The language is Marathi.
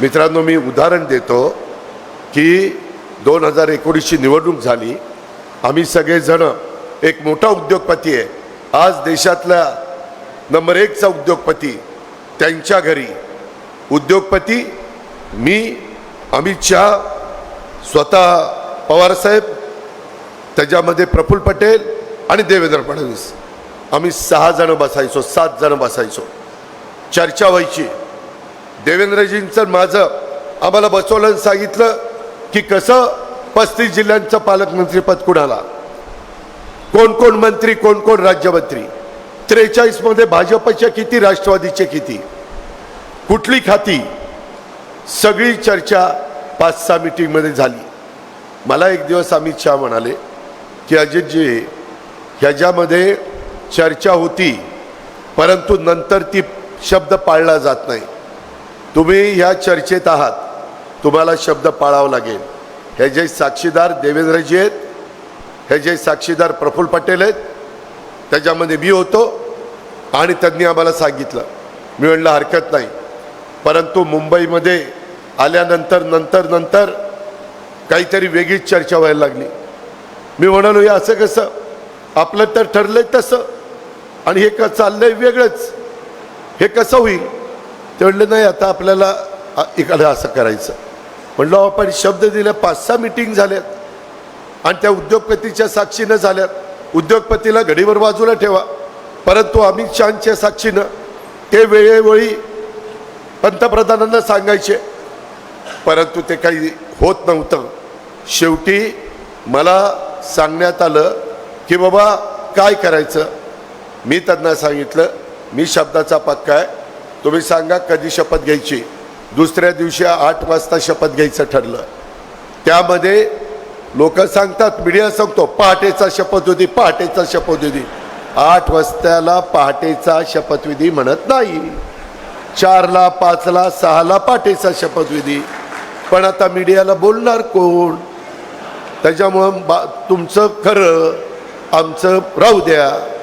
मित्रांनो मी उदाहरण देतो की दोन हजार एकोणीसची निवडणूक झाली. आम्ही सगळेजण एक मोठा उद्योगपती आहे. आज देशातला नंबर एकचा उद्योगपती त्यांच्या घरी. उद्योगपती मी अमित शहा स्वतः पवारसाहेब त्याच्यामध्ये प्रफुल्ल पटेल आणि देवेंद्र फडणवीस. आम्ही सहा जणं बसायचो सात जणं बसायचो. चर्चा व्हायची. देवेंद्रजींचं माझं आम्हाला बसवलं सांगितलं की कसं पस्तीस जिल्ह्यांचं पालकमंत्रीपद कुणाला? कोण कोण मंत्री कोण कोण राज्यमंत्री? त्रेचाळीसमध्ये भाजपच्या किती राष्ट्रवादीचे किती? कुठली खाती? सगळी चर्चा पाच सहा मिटिंगमध्ये झाली. मला एक दिवस अमित शहा म्हणाले की अजितजी ह्याच्यामध्ये चर्चा होती परंतु नंतर ती शब्द पाळला जात नाही. तुम्ही ह्या चर्चेत आहात. तुम्हाला शब्द पाळावा लागेल. हे जे साक्षीदार देवेंद्रजी आहेत हे जे साक्षीदार प्रफुल्ल पटेल आहेत त्याच्यामध्ये मी होतो आणि त्यांनी आम्हाला सांगितलं. मी म्हणलं हरकत नाही. परंतु मुंबईमध्ये आल्यानंतर नंतर नंतर काहीतरी वेगळीच चर्चा व्हायला लागली. मी म्हणालो हे असं कसं? आपलं तर ठरलंय तसं. आणि हे का चाललंय वेगळंच. हे कसं होईल? ते म्हणले नाही आता आपल्याला इकडे असं करायचं. म्हणलं अहो, आपण शब्द दिले पाच सहा मिटिंग झाल्यात आणि त्या उद्योगपतीच्या साक्षीनं झाल्यात. उद्योगपतीला घडीवर बाजूला ठेवा. परंतु अमित शहाच्या साक्षीनं ते वेळेवेळी पंतप्रधानांना सांगायचे. परंतु ते काही होत नव्हतं. शेवटी मला सांगण्यात आलं की बाबा काय करायचं? मी त्यांना सांगितलं मी शब्दाचा पक्का आहे. तुम्ही सांगा कधी शपथ घ्यायची? दुसऱ्या दिवशी आठ वाजता शपथ घ्यायचं ठरलं. त्यामध्ये लोक सांगतात मीडिया सांगतो पहाटेचा शपथविधी पहाटेचा शपथविधी. आठ वाजताला पहाटेचा शपथविधी म्हणत नाही. चारला पाचला सहाला पहाटेचा शपथविधी. पण आता मीडियाला बोलणार कोण? त्याच्यामुळं बा तुमचं खरं आमचं राहू द्या.